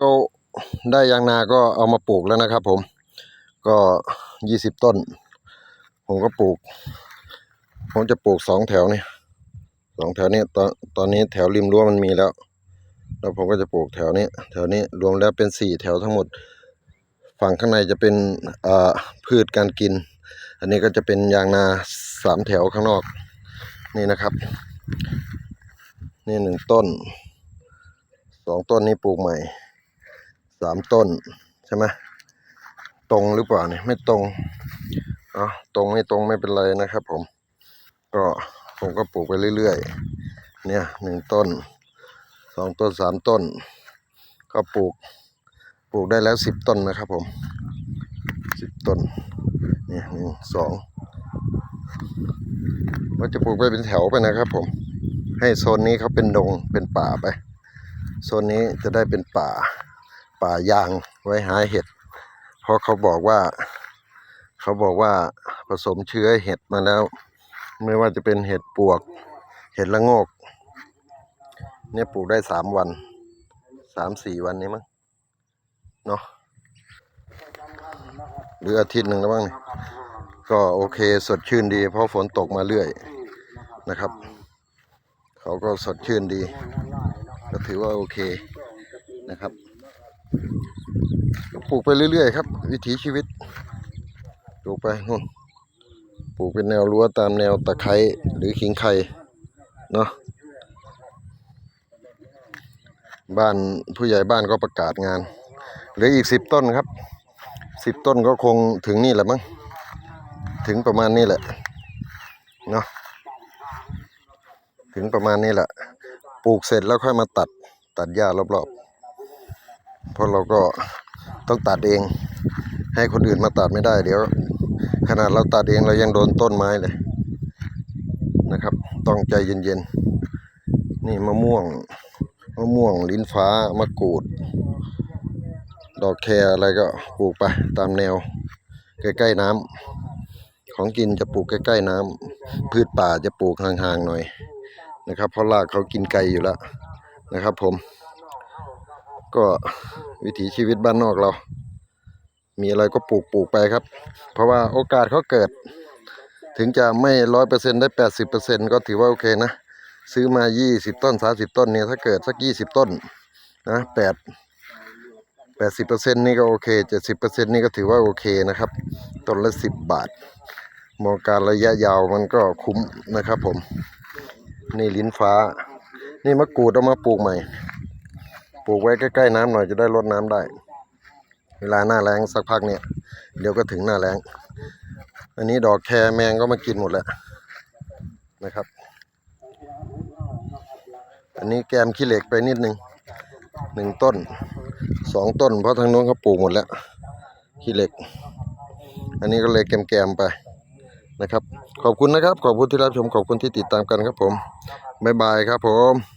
ก็ได้ยางนาก็เอามาปลูกแล้วนะครับ ผมก็ยี่สิบต้น ผมก็ปลูก ผมจะปลูกสองแถวนี่สองแถวนี้ตอนตอนนี้แถวริมรั้วมันมีแล้ว แล้วผมก็จะปลูกแถวนี้ แถวนี้รวมแล้วเป็นสี่แถวทั้งหมด ฝั่งข้างในจะเป็นพืชการกิน อันนี้ก็จะเป็นยางนาสามแถวข้างนอก นี่นะครับ นี่หนึ่งต้นสองต้นนี้ปลูกใหม่ามต้นใช่ไหมตรงหรือเปล่าเนี่ยไม่ตรงเอ๋อตรงไม่ตรงไม่เป็นไรนะครับ ผม ก็ผมก็ปลูกไปเรื่อยๆ เนี่ยหนึ่งต้นสองต้นสามต้น ก็ปลูกปลูกได้แล้วสิบต้นนะครับ ผมสิบต้นเนี่ยหนึ่งสองก็จะปลูกไปเป็นแถวไปนะครับ ผม ให้โซนนี้เขาเป็นดงเป็นป่าไป โซนนี้จะได้เป็นป่า ป่ายางไว้หาเห็ด เพราะเขาบอกว่า เขาบอกว่าผสมเชื้อเห็ดมาแล้ว ไม่ว่าจะเป็นเห็ดปวก เห็ดละงกเนี่ยปลูกได้สามวันสามสี่วันนี้มั้งเนาะหรืออาทิตย์หนึ่งแล้วบ้างก็โอเคสดชื่นดี เพราะฝนตกมาเรื่อยนะครับ เขาก็สดชื่นดี ก็ถือว่าโอเคนะครับ ปลูกไปเรื่อยๆครับ วิถีชีวิตปลูกไปนู่นปลูกเป็นแนวรั้วตามแนวตะไคร้หรือขิงไข่เนาะบ้านผู้ใหญ่บ้านก็ประกาศงานเหลืออีกสิบต้นครับสิบต้นก็คงถึงนี่แหละมั้งถึงประมาณนี้แหละเนาะถึงประมาณนี้แหละปลูกเสร็จแล้วค่อยมาตัดตัดหญ้ารอบๆเพราะเราก็ ต้องตัดเอง ให้คนอื่นมาตัดไม่ได้ เดี๋ยว ขนาดเราตัดเองเรายังโดนต้นไม้เลยนะครับ ต้องใจเย็นๆ นี่มะม่วงมะม่วงลิ้นฟ้ามะกรูด ดอกแครอะไรก็ปลูกไปตามแนว ใกล้ๆน้ำของกินจะปลูกใกล้ๆน้ำพืชป่าจะปลูกห่างๆหน่อยนะครับ เพราะรากเขากินไกลอยู่แล้วนะครับผม ก็วิถีชีวิตบ้านนอกเรา มีอะไรก็ปลูกปลูกไปครับ เพราะว่าโอกาสเขาเกิด ถึงจะไม่ร้อยเปอร์เซ็นได้แปดสิบเปอร์เซ็นก็ถือว่าโอเคนะ ซื้อมายี่สิบต้นสาสิบต้นเนี่ยถ้าเกิดสักยี่สิบต้นนะแปดแปดสิบเปอร์เซ็นนี่ก็โอเคเจ็ดสิบเปอร์เซ็นนี่ก็ถือว่าโอเคนะครับ ต้นละสิบบาท มองการระยะยาวมันก็คุ้มนะครับผม นี่ลิ้นฟ้า นี่มะกรูดเอามาปลูกใหม่ ปลูกไว้ใกล้ๆน้ำหน่อยจะได้รดน้ำได้ เวลาหน้าแรงสักพักเนี่ย เดี๋ยวก็ถึงหน้าแรงอันนี้ดอกแครแมงก็มากินหมดแล้วนะครับ อันนี้แกมขี้เหล็กไปนิดนึงหนึ่งต้นสองต้น เพราะทางโน้นเขาปลูกหมดแล้วขี้เหล็ก อันนี้ก็เลยแกมๆไปนะครับ ขอบคุณนะครับ ขอบคุณที่รับชมขอบคุณที่ติดตามกันครับผมบ๊ายบายครับผม